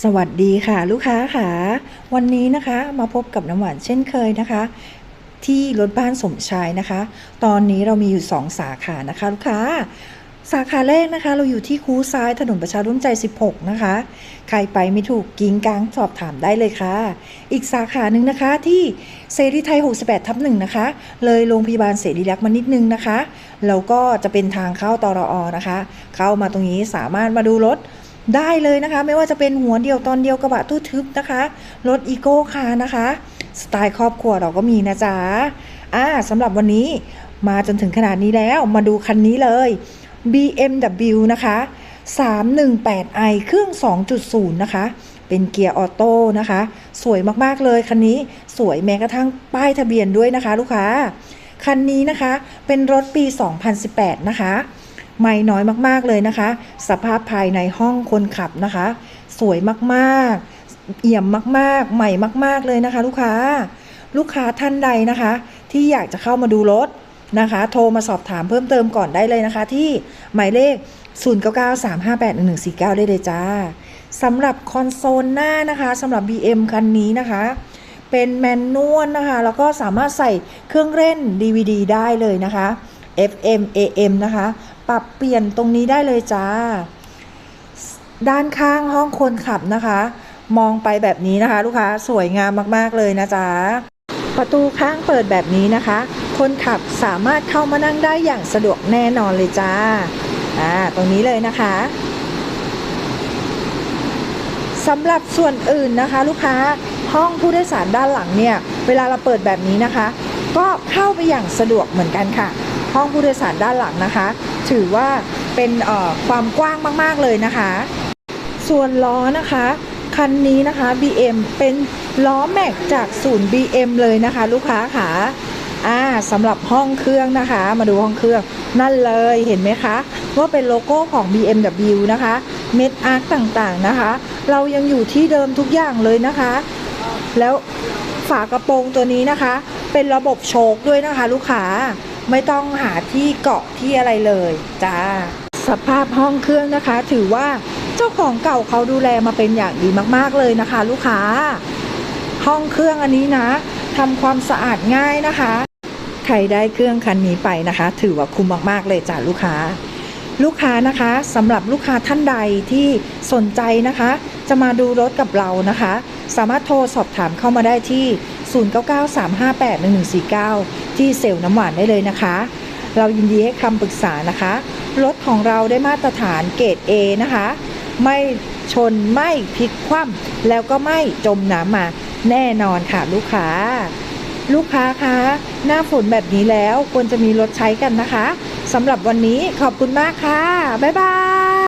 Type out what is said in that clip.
สวัสดีค่ะ ลูกค้าค่ะ วันนี้นะคะมาพบกับน้ำหวานเช่นเคยนะคะ ที่รถบ้านสมชายนะคะ ตอนนี้เรามีอยู่ 2 สาขานะคะลูกค้า สาขาแรกนะคะ เราอยู่ที่คูซ้ายถนนประชาร่วมใจ 16 นะคะ ใครไปไม่ถูกกิ้งกลางสอบถามได้เลยค่ะ อีกสาขาหนึ่งนะคะที่เสรีไทย 68 ทับหนึ่งนะคะ เลยโรงพยาบาลเสรีรักมานิดนึงนะคะแล้วก็จะเป็นทางเข้าตรออนะคะ เข้ามาตรงนี้สามารถมาดูรถ ได้เลยนะคะ ไม่ว่าจะเป็นหัวเดียวตอนเดียวกระบะตู้ทึบนะคะรถอีโก้คาร์นะคะ สไตล์ครอบครัวเราก็มีนะจ๊ะอ่าสำหรับวันนี้มาจนถึงขนาดนี้แล้วมาดูคันนี้เลย BMW นะคะ 318i เครื่อง 2.0 นะคะ เป็นเกียร์ออโต้นะคะ สวยมาก ๆ เลยคันนี้สวยแม้กระทั่งป้ายทะเบียนด้วยนะคะ ลูกค้า คันนี้นะคะเป็นรถปี 2018 นะคะ ไม่น้อยมากๆเลยนะคะ สภาพภายในห้องคนขับนะคะ สวยมากๆ เอี่ยมมากๆ ใหม่มาก ๆเลยนะคะ ลูกค้า ลูกค้าท่านใดนะคะ ที่อยากจะเข้ามาดูรถนะคะ โทรมาสอบถามเพิ่มเติมก่อนได้เลยนะคะ ที่หมายเลข 0993581149 ได้เลยจ้าสำหรับคอนโซลหน้านะคะสำหรับ BM คันนี้นะคะ เป็นแมนนวลนะคะ แล้วก็สามารถใส่เครื่องเล่น DVD ได้เลยนะคะ FM AM นะคะ ปรับเปลี่ยนตรงนี้ได้เลยจ้า ด้านข้างห้องคนขับนะคะ มองไปแบบนี้นะคะ ลูกค้าสวยงามมากๆเลยนะจ๊ะประตูข้างเปิดแบบนี้นะคะ คนขับสามารถเข้ามานั่งได้อย่างสะดวกแน่นอนเลยจ้าอ่าตรงนี้เลยนะคะสำหรับส่วนอื่นนะคะ ลูกค้าห้องผู้โดยสารด้านหลังเนี่ย เวลาเราเปิดแบบนี้นะคะ ก็เข้าไปอย่างสะดวกเหมือนกันค่ะ ห้องผู้โดยสารด้านหลังนะคะ ถือว่าเป็นความกว้างมากๆเลยนะคะ ส่วนล้อนะคะ คันนี้นะคะ BM เป็นล้อแม็กจากศูนย์ BM เลยนะคะ ลูกค้าค่ะอ่าสำหรับห้องเครื่องนะคะ มาดูห้องเครื่องนั่นเลยเห็นไหมคะ ว่าเป็นโลโก้ของ BMW นะคะ เม็ดอาร์คต่างๆนะคะ เรายังอยู่ที่เดิมทุกอย่างเลยนะคะ แล้วฝากระโปรงตัวนี้นะคะ เป็นระบบโชคด้วยนะคะ ลูกค้า ไม่ต้องหาที่เกาะที่อะไรเลยจ้าสภาพห้องเครื่องนะคะ ถือว่าเจ้าของเก่าเขาดูแลมาเป็นอย่างดีมากๆเลยนะคะ ลูกค้า ห้องเครื่องอันนี้นะทำความสะอาดง่ายนะคะ ใครได้เครื่องคันนี้ไปนะคะ ถือว่าคุ้มมากๆเลยจ้ะลูกค้า ลูกค้านะคะสำหรับลูกค้าท่านใดที่สนใจนะคะ จะมาดูรถกับเรานะคะ สามารถโทรสอบถามเข้ามาได้ที่ 0993581149 ที่เซลล์น้ำหวานได้เลยนะคะ เรายินดีให้คำปรึกษานะคะ รถของเราได้มาตรฐานเกรด A นะคะ ไม่ชนไม่พลิกคว่ำแล้วก็ไม่จมน้ำมาแน่นอนค่ะลูกค้า ลูกค้าคะหน้าฝนแบบนี้แล้วควรจะมีรถใช้กันนะคะสำหรับวันนี้ขอบคุณมากค่ะ บ๊ายบาย